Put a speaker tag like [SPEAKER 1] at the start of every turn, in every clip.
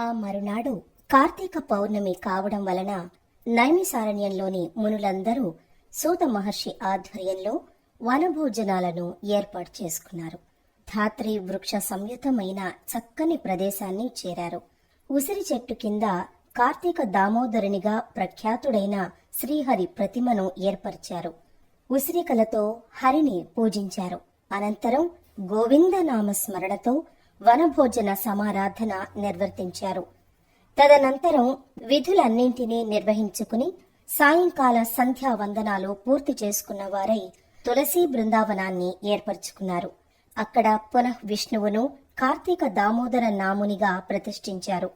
[SPEAKER 1] ఆ మరునాడు కార్తీక పౌర్ణమి కావడం వలన నైమిసారణ్యంలోని మునులందరూ సూత మహర్షి ఆధ్వర్యంలో వనభోజనాలను ఏర్పాటు చేసుకున్నారు. ధాత్రి వృక్ష సంయుతమైన చక్కని ప్రదేశాన్ని చేరారు. ఉసిరి చెట్టు కింద కార్తీక దామోదరునిగా ప్రఖ్యాతుడైన శ్రీహరి ప్రతిమను ఏర్పరిచారు. ఉసిరికలతో హరిని పూజించారు. అనంతరం గోవింద స్మరణతో వనభోజన సమారాధన నిర్వర్తించారు. తదనంతరం విధులన్నింటినీ నిర్వహించుకుని సాయంకాల సంధ్యా వందనాలు పూర్తి చేసుకున్న వారై తులసి బృందావనాన్ని ఏర్పరచుకున్నారు. అక్కడ పునః విష్ణువును కార్తీక దామోదర నామునిగా ప్రతిష్ఠించారు.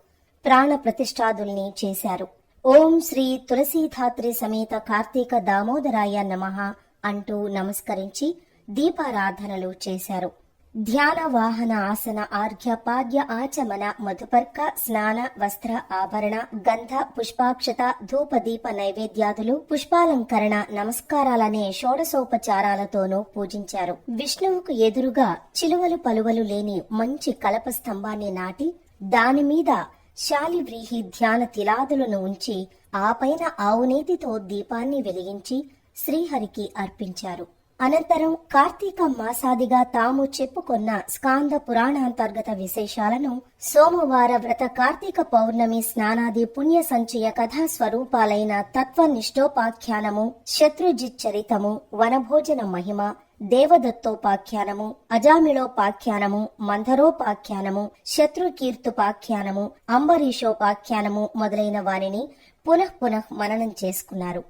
[SPEAKER 1] ప్రాణ ప్రతిష్ఠాదుల్ని చేశారు. ఓం శ్రీ తులసీధాత్రి సమేత కార్తీక దామోదరాయ నమః అంటూ నమస్కరించి దీపారాధనలు చేశారు. ధ్యాన వాహన ఆసన ఆర్ఘ్య పాద్య ఆచమన మధుపర్క స్నాన వస్త్ర ఆభరణ గంధ పుష్పాక్షత ధూప దీప నైవేద్యాదులు పుష్పాలంకరణ నమస్కారాలనే షోడశోపచారాలతోనూ పూజించారు. విష్ణువుకు ఎదురుగా చిలువలు పలువలు లేని మంచి కలప స్తంభాన్ని నాటి దానిమీద శాలివ్రీహి ధ్యాన తిలాదులను ఉంచి ఆపైన ఆవునేతితో దీపాన్ని వెలిగించి శ్రీహరికి అర్పించారు. అనంతరం కార్తీక మాసాదిగా తాము చెప్పుకున్న స్కాంద పురాణాంతర్గత విశేషాలను సోమవార వ్రత కార్తీక పౌర్ణమి స్నానాది పుణ్య సంచయ కథా స్వరూపాలైన తత్వనిష్టోపాఖ్యానము శత్రుజిచ్చరితము వనభోజన మహిమ దేవదత్తోపాఖ్యానము అజామిళోపాఖ్యానము మంధరోపాఖ్యానము శత్రుకీర్తుపాఖ్యానము అంబరీషోపాఖ్యానము మొదలైన వారిని పునః పునః మననం చేసుకున్నారు.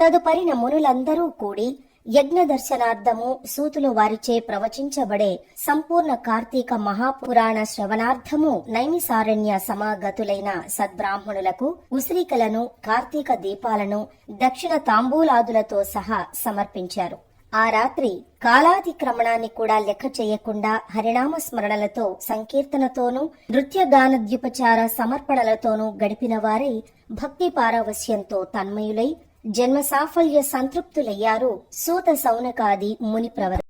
[SPEAKER 1] తదుపరిన మునులందరూ కూడి యజ్ఞ దర్శనార్థము సూతులు వారిచే ప్రవచించబడే సంపూర్ణ కార్తీక మహాపురాణ శ్రవణార్థము నైమిసారణ్య సమాగతులైన సద్బ్రాహ్మణులకు ఉసిరికలను కార్తీక దీపాలను దక్షిణ తాంబూలాదులతో సహా సమర్పించారు. ఆ రాత్రి కాలాతిక్రమణాన్ని కూడా లెక్క చేయకుండా హరినామ స్మరణలతో సంకీర్తనతోనూ నృత్యగానద్యుపచార సమర్పణలతోనూ గడిపిన వారై భక్తి పారవస్యంతో తన్మయులై జన్మ సాఫల్య సంతృప్తులయ్యారు సూత సౌనకాది ముని ప్రవర